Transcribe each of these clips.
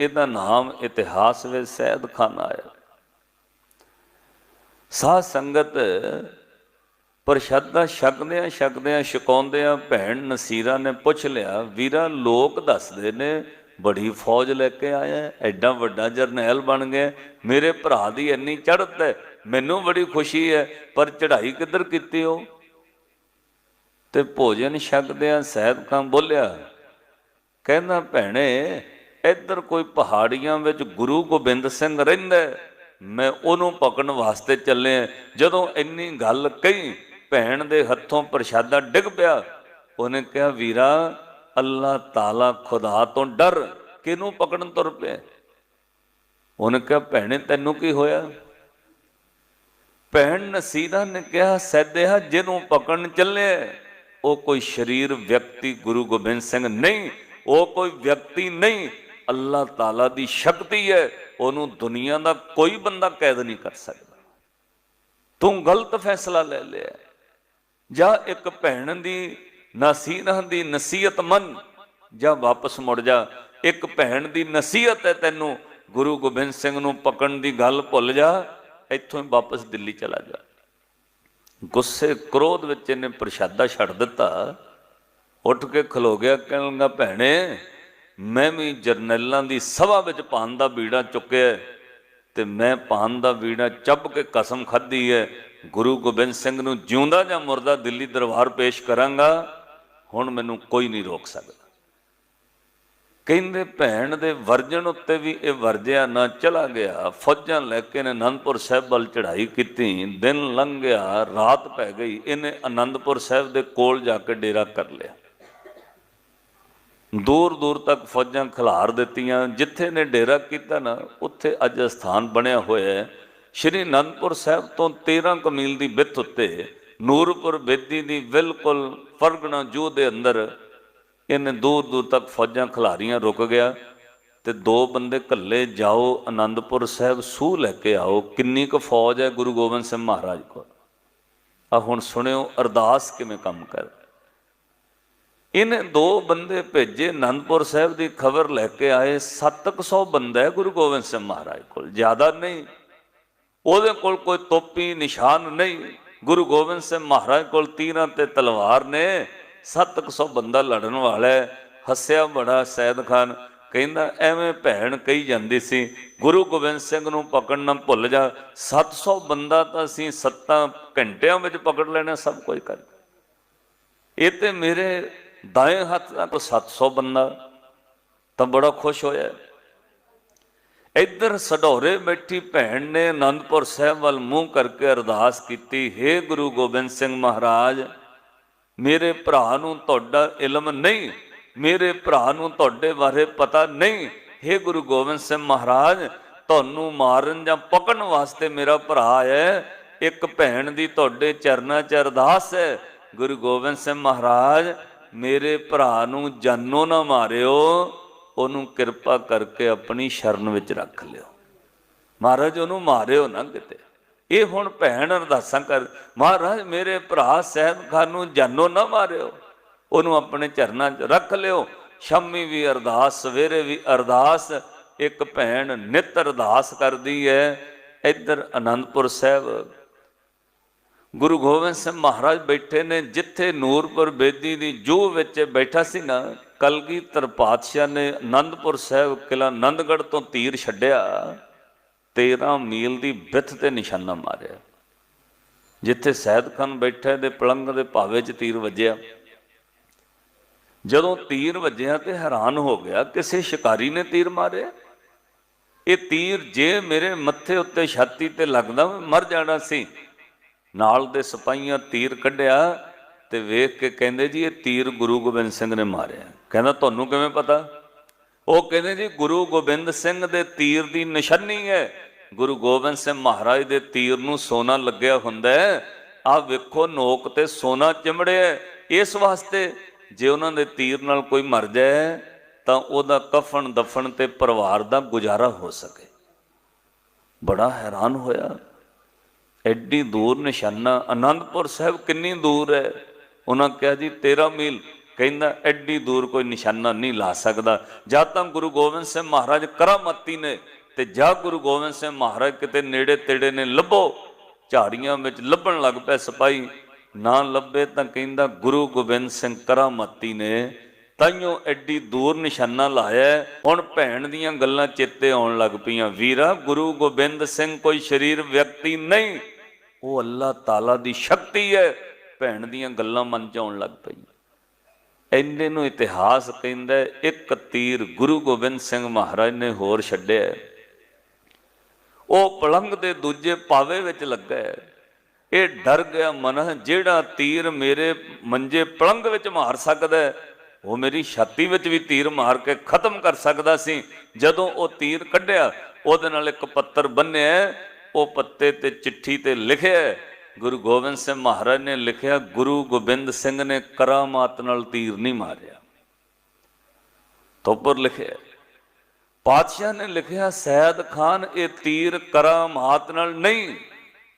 ਇਹਦਾ ਨਾਮ ਇਤਿਹਾਸ ਵਿੱਚ ਸੈਦ ਖਾਨ ਆਇਆ। ਸਾਧ ਸੰਗਤ ਪ੍ਰਸ਼ਾਦਾ ਛਕਦਿਆਂ ਛਕਦਿਆਂ ਛਕਾਉਂਦਿਆਂ ਭੈਣ ਨਸੀਰਾ ਨੇ ਪੁੱਛ ਲਿਆ, ਵੀਰਾ ਲੋਕ ਦੱਸਦੇ ਨੇ, ਬੜੀ ਫੌਜ ਲੈ ਕੇ ਆਇਆ, ਐਡਾ ਵੱਡਾ ਜਰਨੈਲ ਬਣ ਗਿਆ, ਮੇਰੇ ਭਰਾ ਦੀ ਇੰਨੀ ਚੜ੍ਹਤ ਹੈ, ਮੈਨੂੰ ਬੜੀ ਖੁਸ਼ੀ ਹੈ, ਪਰ ਚੜ੍ਹਾਈ ਕਿੱਧਰ ਕੀਤੀ ਹੋ ਤੇ ਭੋਜਨ ਛਕਦਿਆਂ ਸੈਦ ਖਾਨ ਬੋਲਿਆ, ਕਹਿੰਦਾ ਭੈਣੇ ਇੱਧਰ ਕੋਈ ਪਹਾੜੀਆਂ ਵਿੱਚ ਗੁਰੂ ਗੋਬਿੰਦ ਸਿੰਘ ਰਹਿੰਦਾ ਮੈਂ ਉਹਨੂੰ ਪਕੜਨ ਵਾਸਤੇ ਚੱਲਿਆ ਜਦੋਂ ਇੰਨੀ ਗੱਲ ਕਹੀ, ਭੈਣ ਦੇ ਹੱਥੋਂ ਪ੍ਰਸ਼ਾਦਾ ਡਿੱਗ ਪਿਆ। ਉਹਨੇ ਕਿਹਾ, ਵੀਰਾ ਅੱਲਾਹ ਤਾਲਾ ਖੁਦਾ ਤੋਂ ਡਰ, ਕਿਹਨੂੰ ਪਕੜਨ ਤੁਰ ਪਿਆ? ਉਹਨੇ ਕਿਹਾ, ਭੈਣੇ, ਤੈਨੂੰ ਕੀ ਹੋਇਆ? ਭੈਣ ਨਸੀਦਾ ਨੇ ਕਿਹਾ, ਸੈਦਿਆ, ਜਿਹਨੂੰ ਪਕੜਨ ਚੱਲੇ ਉਹ ਕੋਈ ਸ਼ਰੀਰ ਵਿਅਕਤੀ ਗੁਰੂ ਗੋਬਿੰਦ ਸਿੰਘ ਨਹੀਂ, ਉਹ ਕੋਈ ਵਿਅਕਤੀ ਨਹੀਂ ਅੱਲਾਹ ਤਾਲਾ ਦੀ ਸ਼ਕਤੀ ਹੈ, ਉਹਨੂੰ ਦੁਨੀਆ ਦਾ ਕੋਈ ਬੰਦਾ ਕੈਦ ਨਹੀਂ ਕਰ ਸਕਦਾ। ਤੂੰ ਗਲਤ ਫੈਸਲਾ ਲੈ ਲਿਆ। ਜਾਂ ਇੱਕ ਭੈਣ ਦੀ ਨਸੀਹਤ ਦੀ ਨਸੀਹਤ ਮੰਨ, ਜਾਂ ਵਾਪਸ ਮੁੜ ਜਾ। ਇੱਕ ਭੈਣ ਦੀ ਨਸੀਹਤ ਹੈ ਤੈਨੂੰ, ਗੁਰੂ ਗੋਬਿੰਦ ਸਿੰਘ ਨੂੰ ਪਕੜਨ ਦੀ ਗੱਲ ਭੁੱਲ ਜਾ, ਇੱਥੋਂ ਹੀ ਵਾਪਸ ਦਿੱਲੀ ਚਲਾ ਜਾ। ਗੁੱਸੇ ਕ੍ਰੋਧ ਵਿੱਚ ਇਹਨੇ ਪ੍ਰਸ਼ਾਦਾ ਛੱਡ ਦਿੱਤਾ। ਉੱਠ ਕੇ ਖਲੋ ਗਿਆ, ਕਹਿਣ ਲੱਗਾ, ਭੈਣੇ ਮੈਂ ਵੀ ਜਰਨੈਲਾਂ ਦੀ ਸਭਾ ਵਿੱਚ ਭਾਨ ਦਾ ਬੀੜਾ ਚੁੱਕਿਆ ਤੇ ਮੈਂ ਭਾਨ ਦਾ ਬੀੜਾ ਚੱਬ ਕੇ ਕਸਮ ਖਾਧੀ ਹੈ। ਗੁਰੂ ਗੋਬਿੰਦ ਸਿੰਘ ਨੂੰ ਜਿਉਂਦਾ ਜਾਂ ਮੁਰਦਾ ਦਿੱਲੀ ਦਰਬਾਰ ਪੇਸ਼ ਕਰਾਂਗਾ, ਹੁਣ ਮੈਨੂੰ ਕੋਈ ਨਹੀਂ ਰੋਕ ਸਕਦਾ। ਕਹਿੰਦੇ ਭੈਣ ਦੇ ਵਰਜਣ ਉੱਤੇ ਵੀ ਇਹ ਵਰਜਿਆ ਨਾ ਚਲਾ ਗਿਆ। ਫੌਜਾਂ ਲੈ ਕੇ ਨੇ ਅਨੰਦਪੁਰ ਸਾਹਿਬ ਵੱਲ ਚੜ੍ਹਾਈ ਕੀਤੀ। ਦਿਨ ਲੰਘ ਗਿਆ ਰਾਤ ਪੈ ਗਈ। ਇਹਨੇ ਅਨੰਦਪੁਰ ਸਾਹਿਬ ਦੇ ਕੋਲ ਜਾ ਕੇ ਡੇਰਾ ਕਰ ਲਿਆ। ਦੂਰ ਦੂਰ ਤੱਕ ਫੌਜਾਂ ਖਿਲਾਰ ਦਿੱਤੀਆਂ, ਜਿੱਥੇ ਨੇ ਡੇਰਾ ਕੀਤਾ ਨਾ, ਉੱਥੇ ਅੱਜ ਸਥਾਨ ਬਣਿਆ ਹੋਇਆ ਹੈ। ਸ਼੍ਰੀ ਅਨੰਦਪੁਰ ਸਾਹਿਬ ਤੋਂ 13 ਕਮੀਲ ਦੀ ਵਿੱਥ ਉੱਤੇ ਨੂਰਪੁਰ ਬੇਦੀ ਦੀ ਬਿਲਕੁਲ ਫਰਗਣਾ ਜੂ ਦੇ ਅੰਦਰ ਇਹਨੇ ਦੂਰ ਦੂਰ ਤੱਕ ਫੌਜਾਂ ਖਿਲਾਰੀਆਂ ਰੁਕ ਗਿਆ ਤੇ ਦੋ ਬੰਦੇ ਕੱਲੇ ਜਾਓ ਆਨੰਦਪੁਰ ਸਾਹਿਬ ਸੂਹ ਲੈ ਕੇ ਆਓ। ਕਿੰਨੀ ਕੁ ਫੌਜ ਹੈ ਗੁਰੂ ਗੋਬਿੰਦ ਸਿੰਘ ਮਹਾਰਾਜ ਕੋਲ? ਆ ਹੁਣ ਸੁਣਿਓ ਅਰਦਾਸ ਕਿਵੇਂ ਕੰਮ ਕਰ। ਇਹਨੇ ਦੋ ਬੰਦੇ ਭੇਜੇ, ਅਨੰਦਪੁਰ ਸਾਹਿਬ ਦੀ ਖਬਰ ਲੈ ਕੇ ਆਏ 700 ਬੰਦਾ ਹੈ ਗੁਰੂ ਗੋਬਿੰਦ ਸਿੰਘ ਮਹਾਰਾਜ ਕੋਲ, ਜ਼ਿਆਦਾ ਨਹੀਂ। ਉਹਦੇ ਕੋਲ ਕੋਈ ਤੋਪੀ, ਨਿਸ਼ਾਨ ਨਹੀਂ। ਗੁਰੂ ਗੋਬਿੰਦ ਸਿੰਘ ਮਹਾਰਾਜ ਕੋਲ ਤੀਰਾਂ ਤੇ ਤਲਵਾਰ ਨੇ 700 ਬੰਦਾ ਲੜਨ ਵਾਲਾ ਹੱਸਿਆ ਬੜਾ ਸੈਦ ਖਾਨ, ਕਹਿੰਦਾ ਐਵੇਂ ਭੈਣ ਕਹੀ ਜਾਂਦੀ ਸੀ, ਗੁਰੂ ਗੋਬਿੰਦ ਸਿੰਘ ਨੂੰ ਪਕੜਨਾ ਭੁੱਲ ਜਾ 700 ਬੰਦਾ ਤਾਂ ਅਸੀਂ 7 ਘੰਟਿਆਂ ਵਿੱਚ ਪਕੜ ਲੈਣਾ, ਸਭ ਕੁਝ ਕਰ ਇਹ ਤੇ ਮੇਰੇ ਦਾएं ਹੱਥ ਦਾ ਕੋ 700 ਬੰਦਾ ਤਾਂ ਬੜਾ ਖੁਸ਼ ਹੋਇਆ। ਇੱਧਰ ਸਡੋਰੇ ਬੈਠੀ ਭੈਣ ਨੇ ਅਨੰਦਪੁਰ ਸਾਹਿਬ ਵੱਲ ਮੂੰਹ ਕਰਕੇ ਅਰਦਾਸ ਕੀਤੀ हे ਗੁਰੂ ਗੋਬਿੰਦ ਸਿੰਘ ਮਹਾਰਾਜ, ਮੇਰੇ ਭਰਾ ਨੂੰ ਤੁਹਾਡਾ ਇਲਮ ਨਹੀਂ, ਮੇਰੇ ਭਰਾ ਨੂੰ ਤੁਹਾਡੇ ਬਾਰੇ ਪਤਾ ਨਹੀਂ। हे ਗੁਰੂ ਗੋਬਿੰਦ ਸਿੰਘ ਮਹਾਰਾਜ, ਤੁਹਾਨੂੰ ਮਾਰਨ ਜਾਂ ਪਕੜਨ ਵਾਸਤੇ ਮੇਰਾ ਭਰਾ ਹੈ, ਇੱਕ ਭੈਣ ਦੀ ਤੁਹਾਡੇ ਚਰਨਾਂ 'ਚ ਅਰਦਾਸ ਹੈ। ਗੁਰੂ ਗੋਬਿੰਦ ਸਿੰਘ ਮਹਾਰਾਜ ਮੇਰੇ ਭਰਾ ਨੂੰ ਜਾਨੋਂ ਨਾ ਮਾਰਿਓ, ਉਹਨੂੰ ਕਿਰਪਾ ਕਰਕੇ ਆਪਣੀ ਸ਼ਰਨ ਵਿੱਚ ਰੱਖ ਲਿਓ। ਮਹਾਰਾਜ, ਉਹਨੂੰ ਮਾਰਿਓ ਨਾ ਕਿਤੇ। ਇਹ ਹੁਣ ਭੈਣ ਅਰਦਾਸਾਂ ਕਰ, ਮਹਾਰਾਜ, ਮੇਰੇ ਭਰਾ ਸਹਿਬ ਖਾਨ ਨੂੰ ਜਾਨੋਂ ਨਾ ਮਾਰਿਓ। ਉਹਨੂੰ ਆਪਣੇ ਚਰਨਾਂ 'ਚ ਰੱਖ ਲਿਓ। ਸ਼ਾਮੀ ਵੀ ਅਰਦਾਸ, ਸਵੇਰੇ ਵੀ ਅਰਦਾਸ, ਇੱਕ ਭੈਣ ਨਿਤ ਅਰਦਾਸ ਕਰਦੀ ਹੈ। ਇੱਧਰ ਆਨੰਦਪੁਰ ਸਾਹਿਬ ਗੁਰੂ ਗੋਬਿੰਦ ਸਿੰਘ ਮਹਾਰਾਜ ਬੈਠੇ ਨੇ ਜਿੱਥੇ ਨੂਰਪੁਰ ਬੇਦੀ ਦੀ ਜੋ ਵਿੱਚ ਬੈਠਾ ਸੀ ਨਾ ਕਲਗੀਧਰ ਪਾਤਸ਼ਾਹ ਨੇ ਆਨੰਦਪੁਰ ਸਾਹਿਬ ਕਿਲਾ ਆਨੰਦਗੜ੍ਹ ਤੋਂ ਤੀਰ ਛੱਡਿਆ 13 ਮੀਲ ਦੀ ਵਿੱਥ ਤੇ ਨਿਸ਼ਾਨਾ ਮਾਰਿਆ। ਜਿੱਥੇ ਸੈਦ ਖਾਨ ਬੈਠਾ ਦੇ ਪਲੰਗ ਦੇ ਭਾਵੇ 'ਚ ਤੀਰ ਵੱਜਿਆ। ਜਦੋਂ ਤੀਰ ਵੱਜਿਆ ਤੇ ਹੈਰਾਨ ਹੋ ਗਿਆ, ਕਿਸੇ ਸ਼ਿਕਾਰੀ ਨੇ ਤੀਰ ਮਾਰਿਆ? ਇਹ ਤੀਰ ਜੇ ਮੇਰੇ ਮੱਥੇ ਉੱਤੇ ਛਾਤੀ ਤੇ ਲੱਗਦਾ, ਮੈਂ ਮਰ ਜਾਣਾ ਸੀ। ਨਾਲ ਦੇ ਸਿਪਾਹੀਆਂ ਤੀਰ ਕੱਢਿਆ ਤੇ ਵੇਖ ਕੇ ਕਹਿੰਦੇ ਜੀ ਇਹ ਤੀਰ ਗੁਰੂ ਗੋਬਿੰਦ ਸਿੰਘ ਨੇ ਮਾਰਿਆ। ਕਹਿੰਦਾ, ਤੁਹਾਨੂੰ ਕਿਵੇਂ ਪਤਾ? ਉਹ ਕਹਿੰਦੇ ਜੀ, ਗੁਰੂ ਗੋਬਿੰਦ ਸਿੰਘ ਦੇ ਤੀਰ ਦੀ ਨਿਸ਼ਾਨੀ ਹੈ। ਗੁਰੂ ਗੋਬਿੰਦ ਸਿੰਘ ਮਹਾਰਾਜ ਦੇ ਤੀਰ ਨੂੰ ਸੋਨਾ ਲੱਗਿਆ ਹੁੰਦਾ ਹੈ। ਆ ਵੇਖੋ, ਨੋਕ ਤੇ ਸੋਨਾ ਚਿਮੜਿਆ ਹੈ। ਇਸ ਵਾਸਤੇ ਜੇ ਉਹਨਾਂ ਦੇ ਤੀਰ ਨਾਲ ਕੋਈ ਮਰ ਜਾਏ, ਤਾਂ ਉਹਦਾ ਕਫਨ ਦਫਨ ਤੇ ਪਰਿਵਾਰ ਦਾ ਗੁਜ਼ਾਰਾ ਹੋ ਸਕੇ। ਬੜਾ ਹੈਰਾਨ ਹੋਇਆ। ਐਡੀ ਦੂਰ ਨਿਸ਼ਾਨਾ ਆਨੰਦਪੁਰ ਸਾਹਿਬ ਕਿੰਨੀ ਦੂਰ ਹੈ। ਉਹਨਾਂ ਕਿਹਾ ਜੀ 13 ਮੀਲ ਕਹਿੰਦਾ, ਐਡੀ ਦੂਰ ਕੋਈ ਨਿਸ਼ਾਨਾ ਨਹੀਂ ਲਾ ਸਕਦਾ। ਜਾਂ ਤਾਂ ਗੁਰੂ ਗੋਬਿੰਦ ਸਿੰਘ ਮਹਾਰਾਜ ਕਰਾਮਤੀ ਨੇ ਤੇ ਜਾਂ ਗੁਰੂ ਗੋਬਿੰਦ ਸਿੰਘ ਮਹਾਰਾਜ ਕਿਤੇ ਨੇੜੇ ਤੇੜੇ ਨੇ ਲੱਭੋ, ਝਾੜੀਆਂ ਵਿੱਚ ਲੱਭਣ ਲੱਗ ਪਏ ਸਿਪਾਹੀ। ਨਾ ਲੱਭੇ ਤਾਂ ਕਹਿੰਦਾ, ਗੁਰੂ ਗੋਬਿੰਦ ਸਿੰਘ ਕਰਾਮਤੀ ਨੇ ਤਾਈਓ ਐਡੀ ਦੂਰ ਨਿਸ਼ਾਨਾ ਲਾਇਆ ਹੁਣ ਭੈਣ ਦੀਆਂ ਗੱਲਾਂ ਚੇਤੇ ਆਉਣ ਲੱਗ ਪਈਆਂ। ਵੀਰਾ, ਗੁਰੂ ਗੋਬਿੰਦ ਸਿੰਘ ਕੋਈ ਸ਼ਰੀਰ ਵਿਅਕਤੀ ਨਹੀਂ। ਉਹ ਅੱਲਾਹ ਤਾਲਾ ਦੀ ਸ਼ਕਤੀ ਹੈ। ਭੈਣ ਦੀਆਂ ਗੱਲਾਂ ਮਨ ਚ ਆਉਣ ਲੱਗ ਪਈਆਂ। ਇੰਨੇ ਨੂੰ ਇਤਿਹਾਸ ਕਹਿੰਦਾ ਇੱਕ ਤੀਰ ਗੁਰੂ ਗੋਬਿੰਦ ਸਿੰਘ ਮਹਾਰਾਜ ਨੇ ਹੋਰ ਛੱਡਿਆ ਉਹ ਪਲੰਗ ਦੇ ਦੂਜੇ ਪਾਵੇ ਵਿੱਚ ਲੱਗਾ ਹੈ। ਇਹ ਡਰ ਗਿਆ ਮਨ, ਜਿਹੜਾ ਤੀਰ ਮੇਰੇ ਮੰਜੇ ਪਲੰਗ ਵਿੱਚ ਮਾਰ ਸਕਦਾ ਉਹ ਮੇਰੀ ਛਾਤੀ ਵਿੱਚ ਵੀ ਤੀਰ ਮਾਰ ਕੇ ਖਤਮ ਕਰ ਸਕਦਾ ਸੀ। ਜਦੋਂ ਉਹ ਤੀਰ ਕੱਢਿਆ, ਉਹਦੇ ਨਾਲ ਇੱਕ ਪੱਤਰ ਬੰਨਿਆ ਉਹ ਪੱਤੇ ਤੇ ਚਿੱਠੀ ਤੇ ਲਿਖਿਆ ਗੁਰੂ ਗੋਬਿੰਦ ਸਿੰਘ ਮਹਾਰਾਜ ਨੇ ਲਿਖਿਆ, ਗੁਰੂ ਗੋਬਿੰਦ ਸਿੰਘ ਨੇ ਕਰਾਮਾਤ ਨਾਲ ਤੀਰ ਨਹੀਂ ਮਾਰਿਆ। ਤੋਂ ਲਿਖਿਆ, ਪਾਤਸ਼ਾਹ ਨੇ ਲਿਖਿਆ, ਸੈਦ ਖਾਨ, ਇਹ ਤੀਰ ਕਰਾਮਾਤ ਨਾਲ ਨਹੀਂ,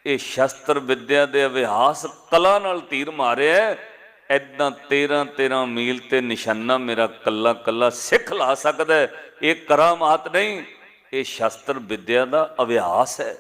ਇਹ ਸ਼ਸਤਰ ਵਿਦਿਆ ਦੇ ਅਭਿਆਸ ਕਲਾ ਨਾਲ ਤੀਰ ਮਾਰਿਆ ਐਦਾਂ 13 13 ਮੀਲ ਤੇ ਨਿਸ਼ਾਨਾ ਮੇਰਾ ਕੱਲਾ ਕੱਲਾ ਸਿੱਖ ਲਾ ਸਕਦਾ ਇਹ ਕਰਾਮਾਤ ਨਹੀਂ, ਇਹ ਸ਼ਸਤਰ ਵਿਦਿਆ ਦਾ ਅਭਿਆਸ ਹੈ।